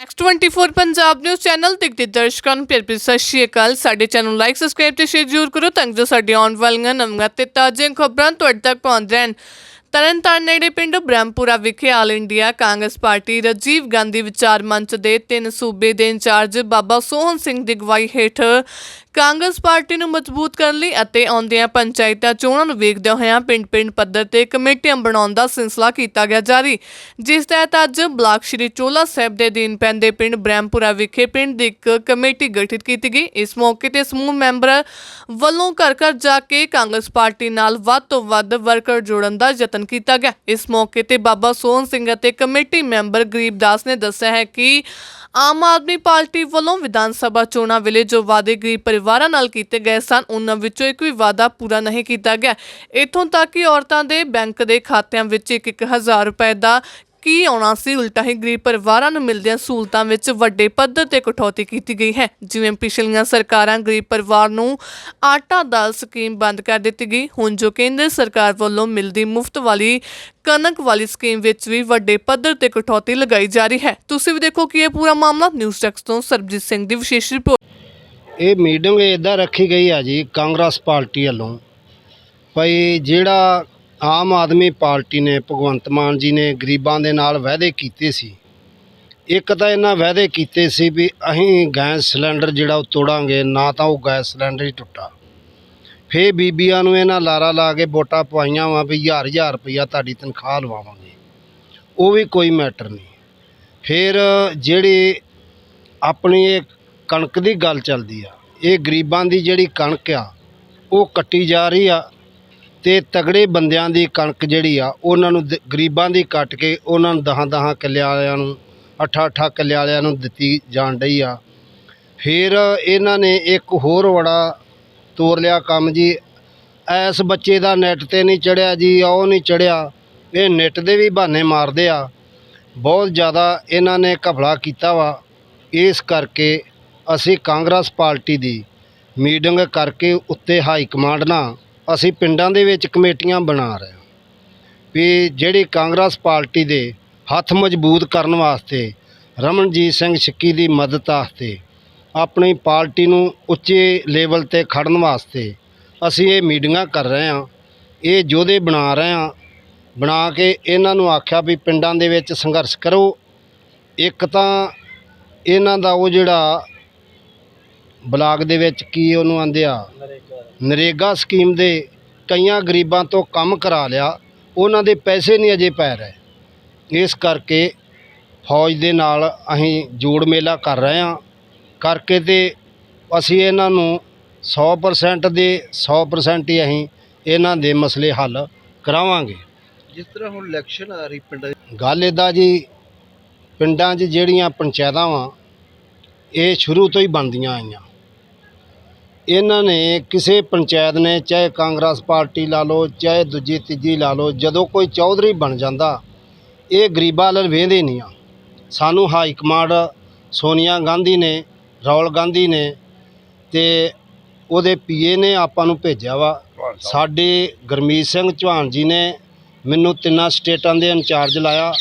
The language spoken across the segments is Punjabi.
X24 ਪੰਜਾਬ ਨਿਊਜ਼ ਚੈਨਲ ਦੇਖਦੇ ਦਰਸ਼ਕਾਂ ਨੂੰ ਪਿਆਰ ਭਰੀ ਸਤਿ ਸ਼੍ਰੀ ਅਕਾਲ। ਸਾਡੇ ਚੈਨਲ ਨੂੰ ਲਾਈਕ ਸਬਸਕ੍ਰਾਈਬ ਤੇ ਸ਼ੇਅਰ ਜ਼ਰੂਰ ਕਰੋ ਤਾਂ ਜੋ ਸਾਡੀ ਆਉਣ ਵਾਲੀਆਂ ਨਵੀਆਂ ਤੇ ਤਾਜ਼ੀਆਂ ਖਬਰਾਂ ਤੁਹਾਡੇ ਤੱਕ ਪਹੁੰਚ ਰਹਿਣ ਤਰਨਤਾਰਨ ਨੇੜੇ ਪਿੰਡ ਬ੍ਰਹਮਪੁਰਾ ਵਿਖੇ all India Congress party Rajiv Gandhi ਵਿਚਾਰ ਮੰਚ ਦੇ ਤਿੰਨ ਸੂਬੇ ਦੇ ਇੰਚਾਰਜ ਬਾਬਾ ਸੋਹਨ ਸਿੰਘ ਦੀ ਅਗਵਾਈ ਹੇਠ ਕਾਂਗਰਸ ਪਾਰਟੀ ਨੂੰ ਮਜ਼ਬੂਤ ਕਰਨ ਲਈ ਅਤੇ ਆਉਂਦੀਆਂ ਪੰਚਾਇਤਾਂ ਚੋਣਾਂ ਨੂੰ ਵੇਖਦਿਆਂ ਹੋਇਆਂ ਪਿੰਡ-ਪਿੰਡ ਪੱਧਰ ਤੇ ਕਮੇਟੀਆਂ ਬਣਾਉਣ ਦਾ ਸਿਲਸਿਲਾ ਕੀਤਾ ਗਿਆ ਜਾਰੀ, ਜਿਸ ਤਹਿਤ ਅੱਜ ਬਲਾਕ ਸ਼੍ਰੀ ਚੋਲਾ ਸਾਹਿਬ ਦੇ ਦੀਨ ਪੈਂਦੇ ਪਿੰਡ ਬ੍ਰਹਮਪੁਰਾ ਵਿਖੇ ਪਿੰਡ ਦੀ ਇੱਕ ਕਮੇਟੀ ਗਠਿਤ ਕੀਤੀ ਗਈ। ਇਸ ਮੌਕੇ ਤੇ ਸਮੂਹ ਮੈਂਬਰ ਵੱਲੋਂ ਘਰ ਘਰ ਜਾ ਕੇ ਕਾਂਗਰਸ ਪਾਰਟੀ ਨਾਲ ਵੱਧ ਤੋਂ ਵੱਧ ਵਰਕਰ ਜੋੜਨ ਦਾ ਯਤਨ ਕੀਤਾ ਗਿਆ। ਇਸ ਮੌਕੇ ਤੇ ਬਾਬਾ ਸੋਹਣ ਸਿੰਘ ਅਤੇ ਕਮੇਟੀ ਮੈਂਬਰ ਗਰੀਬਦਾਸ ਨੇ ਦੱਸਿਆ ਹੈ ਕਿ ਆਮ ਆਦਮੀ ਪਾਰਟੀ ਵੱਲੋਂ ਵਿਧਾਨ ਸਭਾ ਚੋਣਾਂ ਵੇਲੇ ਜੋ ਵਾਅਦੇ ਗਰੀਬ ਪਰਿਵਾਰਾਂ ਨਾਲ ਕੀਤੇ ਗਏ ਸਨ, ਉਹਨਾਂ ਵਿੱਚੋਂ ਇੱਕ ਵੀ ਵਾਅਦਾ ਪੂਰਾ ਨਹੀਂ ਕੀਤਾ ਗਿਆ। ਇਥੋਂ ਤੱਕ ਕਿ ਔਰਤਾਂ ਦੇ ਬੈਂਕ ਦੇ ਖਾਤਿਆਂ ਵਿੱਚ 1-1000 ਰੁਪਏ ਦਾ ਕੀ ਆਉਣਾ ਸੀ? ਉਲਟਾ ਹੀ ਗਰੀਬ ਪਰਿਵਾਰਾਂ ਨੂੰ ਮਿਲਦੀਆਂ ਸਹੂਲਤਾਂ ਵਿੱਚ ਵੱਡੇ ਪੱਧਰ ਤੇ ਕਟੌਤੀ ਕੀਤੀ ਗਈ ਹੈ। ਜਿਵੇਂ ਪਿਛਲੀਆਂ ਸਰਕਾਰਾਂ ਗਰੀਬ ਪਰਿਵਾਰ ਨੂੰ ਆਟਾ ਦਾਲ ਸਕੀਮ ਬੰਦ ਕਰ ਦਿੱਤੀ ਗਈ। ਹੁਣ ਜੋ ਕੇਂਦਰ ਸਰਕਾਰ ਵੱਲੋਂ ਮਿਲਦੀ ਮੁਫਤ ਵਾਲੀ ਕਣਕ ਵਾਲੀ ਸਕੀਮ ਵਿੱਚ ਵੀ ਵੱਡੇ ਪੱਧਰ ਤੇ ਕਟੌਤੀ ਲਗਾਈ ਜਾ ਰਹੀ ਹੈ। ਤੁਸੀਂ ਵੀ ਦੇਖੋ ਕਿ ਇਹ ਪੂਰਾ ਮਾਮਲਾ ਨਿਊਜ਼ ਡੈਸਕ ਤੋਂ ਸਰਬਜੀਤ ਸਿੰਘ ਦੀ ਵਿਸ਼ੇਸ਼ ਰਿਪੋਰਟ। ਇਹ ਮੀਟਿੰਗ ਇਦਾਂ ਰੱਖੀ ਗਈ ਆ ਜੀ, ਕਾਂਗਰਸ ਪਾਰਟੀ ਵੱਲੋਂ। ਭਈ ਜਿਹੜਾ ਆਮ ਆਦਮੀ ਪਾਰਟੀ ਨੇ ਭਗਵੰਤ ਮਾਨ ਜੀ ਨੇ ਗਰੀਬਾਂ ਦੇ ਨਾਲ ਵਾਅਦੇ ਕੀਤੇ ਸੀ। ਇੱਕ ਤਾਂ ਇਹਨਾਂ ਵਾਅਦੇ ਕੀਤੇ ਸੀ ਵੀ ਅਸੀਂ ਗੈਸ ਸਿਲੰਡਰ ਜਿਹੜਾ ਉਹ ਤੋੜਾਂਗੇ, ਨਾ ਤਾਂ ਉਹ ਗੈਸ ਸਿਲੰਡਰ ਹੀ ਟੁੱਟਾ। ਫੇਰ ਬੀਬੀਆਂ ਨੂੰ ਇਹਨਾਂ ਲਾਰਾ ਲਾ ਕੇ ਵੋਟਾਂ ਪਵਾਈਆਂ ਵਾ ਵੀ ਹਜ਼ਾਰ ਹਜ਼ਾਰ ਰੁਪਈਆ ਤੁਹਾਡੀ ਤਨਖਾਹ ਲਵਾਵਾਂਗੇ। ਉਹ ਵੀ ਕੋਈ ਮੈਟਰ ਨਹੀਂ। ਫਿਰ ਜਿਹੜੀ ਆਪਣੀ ਇਹ ਕਣਕ ਦੀ ਗੱਲ ਚੱਲਦੀ ਆ, ਇਹ ਗਰੀਬਾਂ ਦੀ ਜਿਹੜੀ ਕਣਕ ਆ, ਉਹ ਕੱਟੀ ਜਾ ਰਹੀ ਆ। ਤੇ ਤਗੜੇ ਬੰਦਿਆਂ ਦੀ ਕਣਕ ਜਿਹੜੀ ਆ, ਉਹਨਾਂ ਨੂੰ ਦ- ਗਰੀਬਾਂ ਦੀ ਕੱਟ ਕੇ ਉਹਨਾਂ ਨੂੰ ਦਹਾਂ ਦਹਾਂ ਕਿੱਲੇ ਵਾਲਿਆਂ ਨੂੰ, ਅੱਠਾਂ ਅੱਠਾਂ ਕਿੱਲੇ ਵਾਲਿਆਂ ਨੂੰ ਦਿੱਤੀ ਜਾਣ ਡਈ ਆ। ਫਿਰ ਇਹਨਾਂ ਨੇ ਇੱਕ ਹੋਰ ਬੜਾ ਤੋਰ ਲਿਆ ਕੰਮ ਜੀ। ਐਸ ਬੱਚੇ ਦਾ ਨੈੱਟ ਤੇ ਨਹੀਂ ਚੜਿਆ ਜੀ, ਉਹ ਨਹੀਂ ਚੜਿਆ। ਇਹ ਨੈੱਟ ਦੇ ਵੀ ਬਹਾਨੇ ਮਾਰਦੇ ਆ। ਬਹੁਤ ਜ਼ਿਆਦਾ ਇਹਨਾਂ ਨੇ ਘਪਲਾ ਕੀਤਾ ਵਾ। ਇਸ ਕਰਕੇ ਅਸੀਂ ਕਾਂਗਰਸ ਪਾਰਟੀ ਦੀ ਮੀਟਿੰਗ ਕਰਕੇ ਉੱਤੇ ਹਾਈ ਕਮਾਂਡ ਨਾਲ ਅਸੀਂ ਪਿੰਡਾਂ ਦੇ ਵਿੱਚ ਕਮੇਟੀਆਂ ਬਣਾ ਰਹੇ ਹਾਂ ਵੀ ਜਿਹੜੀ ਕਾਂਗਰਸ ਪਾਰਟੀ ਦੇ ਹੱਥ ਮਜ਼ਬੂਤ ਕਰਨ ਵਾਸਤੇ ਰਮਨਜੀਤ ਸਿੰਘ ਛਿੱਕੀ ਦੀ ਮਦਦ ਵਾਸਤੇ ਆਪਣੀ ਪਾਰਟੀ ਨੂੰ ਉੱਚੇ ਲੈਵਲ ਤੇ ਖੜਨ ਵਾਸਤੇ ਅਸੀਂ ਇਹ ਮੀਟਿੰਗਾਂ ਕਰ ਰਹੇ ਹਾਂ, ਇਹ ਯੋਧੇ ਬਣਾ ਰਹੇ ਹਾਂ, ਬਣਾ ਕੇ ਇਹਨਾਂ ਨੂੰ ਆਖਿਆ ਵੀ ਪਿੰਡਾਂ ਦੇ ਵਿੱਚ ਸੰਘਰਸ਼ ਕਰੋ। ਇੱਕ ਤਾਂ ਇਹਨਾਂ ਦਾ ਉਹ ਜਿਹੜਾ ਬਲਾਕ ਦੇ ਵਿੱਚ ਕੀ ਉਹਨੂੰ ਆਂਦੇ ਆ? ਨਰੇਗਾ ਸਕੀਮ ਦੇ ਕਈਆਂ ਗਰੀਬਾਂ ਤੋਂ ਕੰਮ ਕਰਾ ਲਿਆ ਉਹਨਾਂ ਦੇ ਪੈਸੇ ਨਹੀਂ ਅਜੇ ਪੈ ਰਹੇ। ਇਸ ਕਰਕੇ ਫੌਜ ਦੇ ਨਾਲ ਅਸੀਂ ਜੋੜ ਮੇਲਾ ਕਰ ਰਹੇ ਹਾਂ। ਕਰਕੇ ਤੇ ਅਸੀਂ ਇਹਨਾਂ ਨੂੰ 100% ਦੇ 100% ਹੀ ਅਸੀਂ ਇਹਨਾਂ ਦੇ ਮਸਲੇ ਹੱਲ ਕਰਾਵਾਂਗੇ। ਜਿਸ ਤਰ੍ਹਾਂ ਹੁਣ ਇਲੈਕਸ਼ਨ ਆ ਰਹੀ ਪਿੰਡਾਂ ਗੱਲ ਇੱਦਾਂ ਜੀ ਪਿੰਡਾਂ 'ਚ ਜਿਹੜੀਆਂ ਪੰਚਾਇਤਾਂ ਵਾਂ ਇਹ ਸ਼ੁਰੂ ਤੋਂ ਹੀ ਬਣਦੀਆਂ ਆਈਆਂ। ਇਹਨਾਂ ਨੇ ਕਿਸੇ ਪੰਚਾਇਤ ਨੇ, ਚਾਹੇ ਕਾਂਗਰਸ ਪਾਰਟੀ ਲਾ ਲਓ, ਚਾਹੇ ਦੂਜੀ ਤੀਜੀ ਲਾ ਲਓ, ਜਦੋਂ ਕੋਈ ਚੌਧਰੀ ਬਣ ਜਾਂਦਾ, ਇਹ ਗਰੀਬਾਂ ਵੱਲ ਵੇਂਦੇ ਨਹੀਂ ਆ। ਸਾਨੂੰ ਹਾਈ ਕਮਾਂਡ ਸੋਨੀਆ ਗਾਂਧੀ ਨੇ, ਰਾਹੁਲ ਗਾਂਧੀ ਨੇ ਤੇ ਉਹਦੇ ਪੀਏ ਨੇ ਆਪਾਂ ਨੂੰ ਭੇਜਿਆ ਵਾ। ਸਾਡੇ ਗੁਰਮੀਤ ਸਿੰਘ ਚੌਹਾਨ ਜੀ ਨੇ ਮੈਨੂੰ ਤਿੰਨਾਂ ਸਟੇਟਾਂ ਦੇ ਇੰਚਾਰਜ ਲਾਇਆ।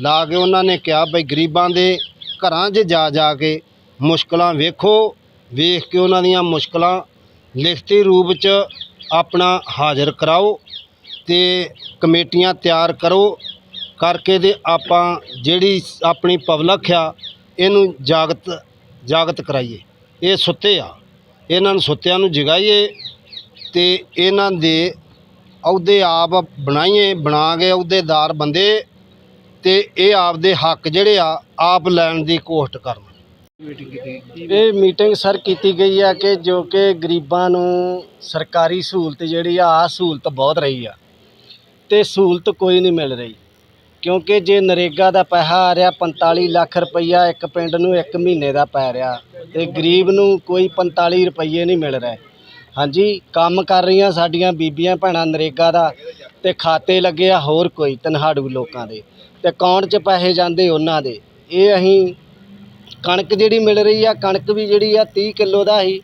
ਲਾ ਕੇ ਉਹਨਾਂ ਨੇ ਕਿਹਾ, ਬਈ ਗਰੀਬਾਂ ਦੇ ਘਰਾਂ 'ਚ ਜਾ ਜਾ ਕੇ ਮੁਸ਼ਕਲਾਂ ਵੇਖੋ ਵੇਖ ਕੇ ਉਹਨਾਂ ਦੀਆਂ ਮੁਸ਼ਕਲਾਂ ਲਿਖਤੀ ਰੂਪ 'ਚ ਆਪਣਾ ਹਾਜ਼ਰ ਕਰਾਓ ਤੇ ਕਮੇਟੀਆਂ ਤਿਆਰ ਕਰੋ ਕਰਕੇ ਤੇ ਆਪਾਂ ਜਿਹੜੀ ਆਪਣੀ ਪਬਲਿਕ ਆ, ਇਹਨੂੰ ਜਾਗਤ ਜਾਗਤ ਕਰਾਈਏ। ਇਹ ਸੁੱਤੇ ਆ। ਇਹਨਾਂ ਨੂੰ ਸੁੱਤਿਆਂ ਨੂੰ ਜਗਾਈਏ ਤੇ ਇਹਨਾਂ ਦੇ ਅਹੁਦੇ ਆਪ ਬਣਾਈਏ, ਬਣਾ ਕੇ ਅਹੁਦੇਦਾਰ ਬੰਦੇ ਤੇ ਇਹ ਆਪਦੇ ਹੱਕ ਜਿਹੜੇ ਆ, ਆਪ ਲੈਣ ਦੀ ਕੋਸ਼ਿਸ਼ ਕਰਨ। ਮੀਟਿੰਗ ਕੀਤੀ ਇਹ ਮੀਟਿੰਗ ਸਰ ਕੀਤੀ ਗਈ ਆ ਕਿ ਜੋ ਕਿ ਗਰੀਬਾਂ ਨੂੰ ਸਰਕਾਰੀ ਸਹੂਲਤ ਜਿਹੜੀ ਆ ਆ ਸਹੂਲਤ ਬਹੁਤ ਰਹੀ ਆ। ਤੇ ਸਹੂਲਤ ਕੋਈ ਨਹੀਂ ਮਿਲ ਰਹੀ, ਕਿਉਂਕਿ ਜੇ ਨਰੇਗਾ ਦਾ ਪੈਸਾ ਆ ਰਿਹਾ 45 ਲੱਖ ਰੁਪਈਆ ਇੱਕ ਪਿੰਡ ਨੂੰ ਇੱਕ ਮਹੀਨੇ ਦਾ ਪੈ ਰਿਹਾ, ਤੇ ਗਰੀਬ ਨੂੰ ਕੋਈ 45 ਰੁਪਈਏ ਨਹੀਂ ਮਿਲ ਰਹੇ। ਹਾਂਜੀ, ਕੰਮ ਕਰ ਰਹੀਆਂ ਸਾਡੀਆਂ ਬੀਬੀਆਂ, ਭੈਣਾਂ ਨਰੇਗਾ ਦਾ, ਤੇ ਖਾਤੇ ਲੱਗੇ ਆ ਹੋਰ ਕੋਈ, ਤਨਹਾੜੂ ਲੋਕਾਂ ਦੇ। ਤੇ ਅਕਾਊਂਟ 'ਚ ਪੈਸੇ ਜਾਂਦੇ ਉਹਨਾਂ ਦੇ? ਇਹ ਅਸੀਂ ਕਣਕ ਜਿਹੜੀ ਮਿਲ ਰਹੀ ਆ, ਕਣਕ ਵੀ ਜਿਹੜੀ ਆ 30 ਕਿਲੋ ਦਾ ਹੀ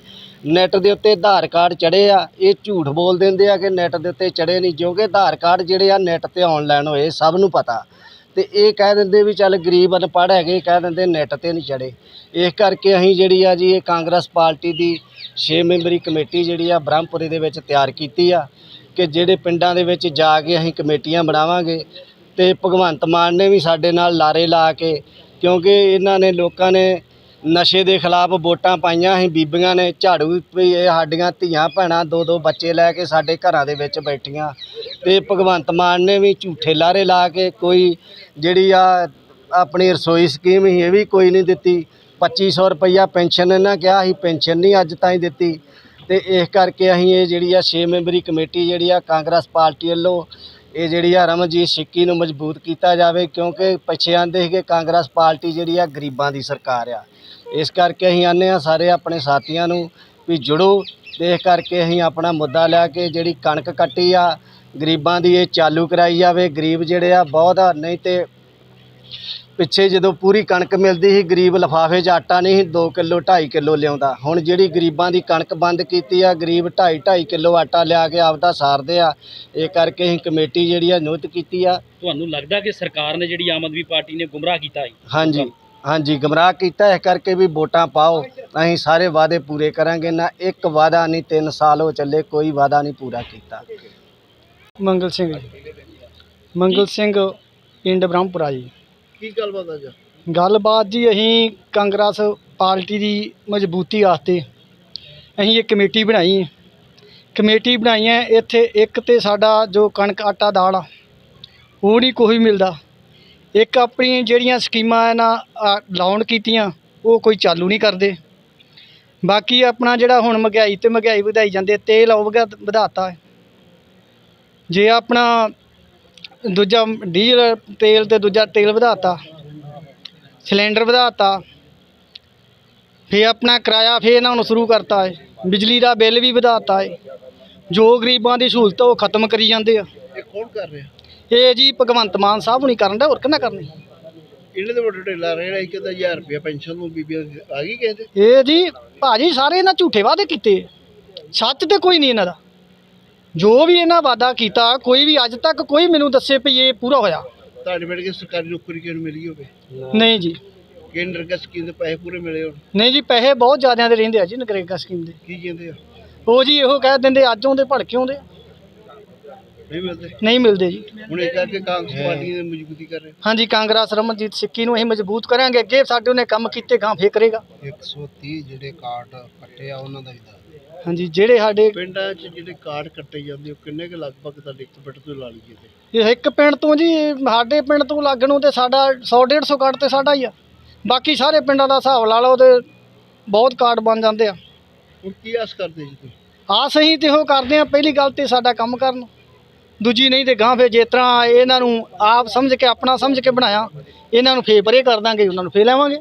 ਨੈਟ ਦੇ ਉੱਤੇ ਆਧਾਰ ਕਾਰਡ ਚੜੇ ਆ। ਇਹ ਝੂਠ ਬੋਲ ਦਿੰਦੇ ਆ ਕਿ ਨੈਟ ਦੇ ਉੱਤੇ ਚੜੇ ਨਹੀਂ, ਕਿਉਂਕਿ ਆਧਾਰ ਕਾਰਡ ਜਿਹੜੇ ਆ ਨੈਟ ਤੇ ਆਨਲਾਈਨ ਹੋਏ, ਸਭ ਨੂੰ ਪਤਾ। ਤੇ ਇਹ ਕਹਿ ਦਿੰਦੇ ਵੀ ਚੱਲ ਗਰੀਬ ਅਨਪੜ੍ਹ ਹੈਗੇ, ਕਹਿ ਦਿੰਦੇ ਨੈਟ ਤੇ ਨਹੀਂ ਚੜੇ ਇਸ ਕਰਕੇ ਅਸੀਂ ਜਿਹੜੀ ਆ ਜੀ, ਇਹ ਕਾਂਗਰਸ ਪਾਰਟੀ ਦੀ 6 ਮੈਂਬਰੀ ਕਮੇਟੀ ਜਿਹੜੀ ਆ ਬ੍ਰਹਮਪੁਰੇ ਦੇ ਵਿੱਚ ਤਿਆਰ ਕੀਤੀ ਆ, ਕਿ ਜਿਹੜੇ ਪਿੰਡਾਂ ਦੇ ਵਿੱਚ ਜਾ ਕੇ ਅਸੀਂ ਕਮੇਟੀਆਂ ਬਣਾਵਾਂਗੇ। ਤੇ ਭਗਵੰਤ ਮਾਨ ਨੇ ਵੀ ਸਾਡੇ ਨਾਲ ਲਾਰੇ ਲਾ ਕੇ ਕਿਉਂਕਿ ਇਹਨਾਂ ਨੇ ਲੋਕਾਂ ਨੇ ਨਸ਼ੇ ਦੇ ਖਿਲਾਫ ਵੋਟਾਂ ਪਾਈਆਂ ਸੀ, ਬੀਬੀਆਂ ਨੇ ਝਾੜੂ ਵੀ ਇਹ ਸਾਡੀਆਂ ਧੀਆਂ ਭੈਣਾਂ ਦੋ ਦੋ ਬੱਚੇ ਲੈ ਕੇ ਸਾਡੇ ਘਰਾਂ ਦੇ ਵਿੱਚ ਬੈਠੀਆਂ ਤੇ ਭਗਵੰਤ ਮਾਨ ਨੇ ਵੀ ਝੂਠੇ ਲਾਰੇ ਲਾ ਕੇ ਕੋਈ ਜਿਹੜੀ ਆ ਆਪਣੀ ਰਸੋਈ ਸਕੀਮ ਸੀ, ਇਹ ਵੀ ਕੋਈ ਨਹੀਂ ਦਿੱਤੀ। 2500 ਰੁਪਈਆ ਪੈਨਸ਼ਨ ਇਹਨਾਂ ਕਿਹਾ ਸੀ, ਪੈਨਸ਼ਨ ਨਹੀਂ ਅੱਜ ਤਾਈਂ ਦਿੱਤੀ। ਤੇ ਇਸ ਕਰਕੇ ਅਸੀਂ ਇਹ ਜਿਹੜੀ ਆ 6 ਮੈਂਬਰੀ ਕਮੇਟੀ ਜਿਹੜੀ ਆ ਕਾਂਗਰਸ ਪਾਰਟੀ ਵੱਲੋਂ ਇਹ ਜਿਹੜੀ ਆ ਰਮਨਜੀਤ ਸਿੱਕੀ ਨੂੰ ਮਜ਼ਬੂਤ ਕੀਤਾ ਜਾਵੇ ਕਿਉਂਕਿ ਪਿੱਛੇ ਆਂਦੇ ਸੀਗੇ ਕਾਂਗਰਸ ਪਾਰਟੀ ਜਿਹੜੀ ਆ ਗਰੀਬਾਂ ਦੀ ਸਰਕਾਰ ਆ। ਇਸ ਕਰਕੇ ਅਸੀਂ ਆਨੇ ਆ ਸਾਰੇ ਆਪਣੇ ਸਾਥੀਆਂ ਨੂੰ ਵੀ ਜੁੜੋ ਤੇ ਇਸ ਕਰਕੇ ਅਸੀਂ ਆਪਣਾ ਮੁੱਦਾ ਲੈ ਕੇ ਜਿਹੜੀ ਕਣਕ ਕੱਟੀ ਆ, ਗਰੀਬਾਂ ਦੀ ਇਹ ਚਾਲੂ ਕਰਾਈ ਜਾਵੇ। ਗਰੀਬ ਜਿਹੜੇ ਆ ਬਹੁਤ ਆ, ਨਹੀਂ ਤੇ ਪਿੱਛੇ ਜਦੋਂ ਪੂਰੀ ਕਣਕ ਮਿਲਦੀ ਸੀ ਗਰੀਬ ਲਿਫਾਫੇ 'ਚ ਆਟਾ ਨਹੀਂ ਸੀ 2 ਕਿਲੋ 2.5 ਕਿਲੋ ਲਿਆਉਂਦਾ। ਹੁਣ ਜਿਹੜੀ ਗਰੀਬਾਂ ਦੀ ਕਣਕ ਬੰਦ ਕੀਤੀ ਆ ਗਰੀਬ 2.5 2.5 ਕਿਲੋ ਆਟਾ ਲਿਆ ਕੇ ਆਪਦਾ ਸਾਰਦੇ ਆ। ਇਹ ਕਰਕੇ ਅਸੀਂ ਕਮੇਟੀ ਜਿਹੜੀ ਆ ਨਿਯੁਕਤ ਕੀਤੀ ਆ। ਤੁਹਾਨੂੰ ਲੱਗਦਾ ਕਿ ਸਰਕਾਰ ਨੇ ਜਿਹੜੀ ਆਮ ਆਦਮੀ ਪਾਰਟੀ ਨੇ ਗੁੰਮਰਾਹ ਕੀਤਾ ਹੈ ਹਾਂਜੀ ਹਾਂਜੀ ਗਮਰਾਹ ਕੀਤਾ ਇਸ ਕਰਕੇ ਵੀ ਵੋਟਾਂ ਪਾਓ। ਅਸੀਂ ਸਾਰੇ ਵਾਅਦੇ ਪੂਰੇ ਕਰਾਂਗੇ ਨਾ ਇੱਕ ਵਾਅਦਾ ਨਹੀਂ 3 ਸਾਲ ਹੋ ਚੱਲੇ ਕੋਈ ਵਾਅਦਾ ਨਹੀਂ ਪੂਰਾ ਕੀਤਾ। ਮੰਗਲ ਸਿੰਘ ਜੀ। ਮੰਗਲ ਸਿੰਘ ਪਿੰਡ ਬ੍ਰਹਮਪੁਰਾ ਜੀ। ਕੀ ਗੱਲਬਾਤ ਆ ਗੱਲਬਾਤ ਜੀ ਅਸੀਂ ਕਾਂਗਰਸ ਪਾਰਟੀ ਦੀ ਮਜ਼ਬੂਤੀ ਵਾਸਤੇ ਅਸੀਂ ਇੱਕ ਕਮੇਟੀ ਬਣਾਈ ਹੈ। ਕਮੇਟੀ ਬਣਾਈ ਹੈ, ਇੱਥੇ ਇੱਕ ਤੇ ਸਾਡਾ ਜੋ ਕਣਕ ਆਟਾ ਦਾਲ ਆ, ਉਹ ਨਹੀਂ ਕੋਈ ਮਿਲਦਾ। ਇੱਕ ਆਪਣੀ ਜਿਹੜੀਆਂ ਸਕੀਮਾਂ ਇਹਨਾਂ ਲਾਉਣ ਕੀਤੀਆਂ, ਉਹ ਕੋਈ ਚਾਲੂ ਨਹੀਂ ਕਰਦੇ। ਬਾਕੀ ਆਪਣਾ ਜਿਹੜਾ ਹੁਣ ਮਹਿੰਗਾਈ ਤੇ ਮਹਿੰਗਾਈ ਵਧਾਈ ਜਾਂਦੇ ਤੇਲ ਉਹ ਵਧਾ- ਵਧਾਤਾ ਜੇ ਆਪਣਾ ਦੂਜਾ ਡੀਜ਼ਲ ਤੇਲ ਤੇ ਦੂਜਾ ਤੇਲ ਵਧਾਤਾ ਸਿਲੰਡਰ ਵਧਾਤਾ ਫੇ ਆਪਣਾ ਕਿਰਾਇਆ ਫੇ ਇਹਨਾਂ ਨੂੰ ਸ਼ੁਰੂ ਕਰਤਾ ਹੈ ਬਿਜਲੀ ਦਾ ਬਿੱਲ ਵੀ ਵਧਾਤਾ ਹੈ ਜੋ ਗਰੀਬਾਂ ਦੀ ਸਹੂਲਤ ਉਹ ਖਤਮ ਕਰੀ ਜਾਂਦੇ ਆ। ਇਹ ਕੌਣ ਕਰ ਰਿਹਾ? ਇਹ ਜੀ ਭਗਵੰਤ ਮਾਨ ਸਾਹਿਬ ਨਹੀਂ ਕਰਨ ਦਾ ਹੋਰ ਕਿਹਨਾਂ ਕਰਨੀ ਇਹਨੇ ਦੇ ਵੱਡੇ ਢੇਲਾ ਰਿਹਾ ਇੱਕ ਤਾਂ 1000 ਰੁਪਇਆ ਪੈਨਸ਼ਨ ਨੂੰ ਬੀਬੀਆਂ ਦੀ ਆ ਗਈ ਕਿਸੇ ਦੇ। ਇਹ ਜੀ ਭਾਜੀ ਸਾਰੇ ਇਹਨਾਂ ਝੂਠੇ ਵਾਅਦੇ ਕੀਤੇ। ਸੱਚ ਤੇ ਕੋਈ ਨਹੀਂ ਇਹਨਾਂ ਦਾ। ਜੋ ਵੀ ਇਹਨਾਂ ਵਾਅਦਾ ਕੀਤਾ ਕੋਈ ਵੀ ਅੱਜ ਤੱਕ ਕੋਈ ਮੈਨੂੰ ਦੱਸੇ ਵੀ ਇਹ ਪੂਰਾ ਹੋਇਆ। ਤੁਹਾਡੇ ਮਿਲ ਕੇ ਸਰਕਾਰੀ ਨੌਕਰੀ ਕਿਹਨੂੰ ਮਿਲੀ ਹੋਵੇ? ਨਹੀਂ ਜੀ। ਕੇਂਦਰ ਕਾ ਸਕੀਮ ਦੇ ਪੈਸੇ ਪੂਰੇ ਮਿਲੇ ਹੋਣ? ਨਹੀਂ ਜੀ ਪੈਸੇ ਬਹੁਤ ਜ਼ਿਆਦਿਆਂ ਦੇ ਰਹਿੰਦੇ ਆ ਜੀ ਨਗਰੇਗਾ ਸਕੀਮ ਦੇ। ਕੀ ਕਹਿੰਦੇ ਆ? ਉਹ ਜੀ ਇਹੋ ਕਹਿ ਦਿੰਦੇ ਅੱਜ ਆਉਂਦੇ ਭੜਕੇ ਆਉਂਦੇ। ਨਹੀਂ ਮਿਲਦੇ? ਨਹੀਂ ਮਿਲਦੇ ਜੀ। ਹੁਣ ਇਹ ਕਰਕੇ ਕਾਂਗਰਸ ਪਾਰਟੀ ਨੇ ਮਜ਼ਬੂਤੀ ਕਰ ਰਹੇ ਹਾਂਜੀ ਕਾਂਗਰਸ ਰਮਨਜੀਤ ਸਿੱਕੀ ਨੂੰ ਅਸੀਂ ਮਜ਼ਬੂਤ ਕਰਾਂਗੇ ਅੱਗੇ ਸਾਡੇ ਉਹਨੇ ਕੰਮ ਕੀਤੇ ਗਾਂ ਫੇਰ ਕਰੇਗਾ। 130 ਜਿਹੜੇ ਕਾਰਡ ਕੱਟੇ ਆ ਉਹਨਾਂ ਦਾ ਵੀ ਹਾਂਜੀ ਜਿਹੜੇ ਸਾਡੇ ਪਿੰਡਾਂ 'ਚ ਜਿਹੜੇ ਕਾਰਡ ਕੱਟੇ ਜਾਂਦੇ ਉਹ ਕਿੰਨੇ ਕੁ ਲਗਭਗ ਤੁਹਾਡੇ ਇੱਕ ਪਿੰਡ ਤੋਂ ਲਾ ਲਈਏ ਤੇ? ਇਹ ਇੱਕ ਪਿੰਡ ਤੋਂ ਜੀ ਸਾਡੇ ਪਿੰਡ ਤੋਂ ਲੱਗਣ ਨੂੰ ਤੇ ਸਾਡਾ 100 150 ਕਾਰਡ ਤੇ ਸਾਡਾ ਹੀ ਆ। ਬਾਕੀ ਸਾਰੇ ਪਿੰਡਾਂ ਦਾ ਹਿਸਾਬ ਲਾ ਲਓ ਤੇ ਬਹੁਤ ਕਾਰਡ ਬਣ ਜਾਂਦੇ ਆ। ਹੁਣ ਕੀ ਆਸ ਕਰਦੇ ਜੀ ਤੁਸੀਂ? ਆਸ ਅਸੀਂ ਤੇ ਉਹ ਕਰਦੇ ਆ ਪਹਿਲੀ ਗੱਲ ਤੇ ਸਾਡਾ ਕੰਮ ਕਰਨ। ਦੂਜੀ ਨਹੀਂ ਤੇ ਗਾਂ ਫੇਰ ਜਿਸ ਤਰ੍ਹਾਂ ਇਹਨਾਂ ਨੂੰ ਆਪ ਸਮਝ ਕੇ ਆਪਣਾ ਸਮਝ ਕੇ ਬਣਾਇਆ ਇਹਨਾਂ ਨੂੰ ਫੇਰ ਪਰੇ ਕਰ ਦਾਂਗੇ ਉਹਨਾਂ ਨੂੰ ਫੇਰ ਲੈਵਾਂਗੇ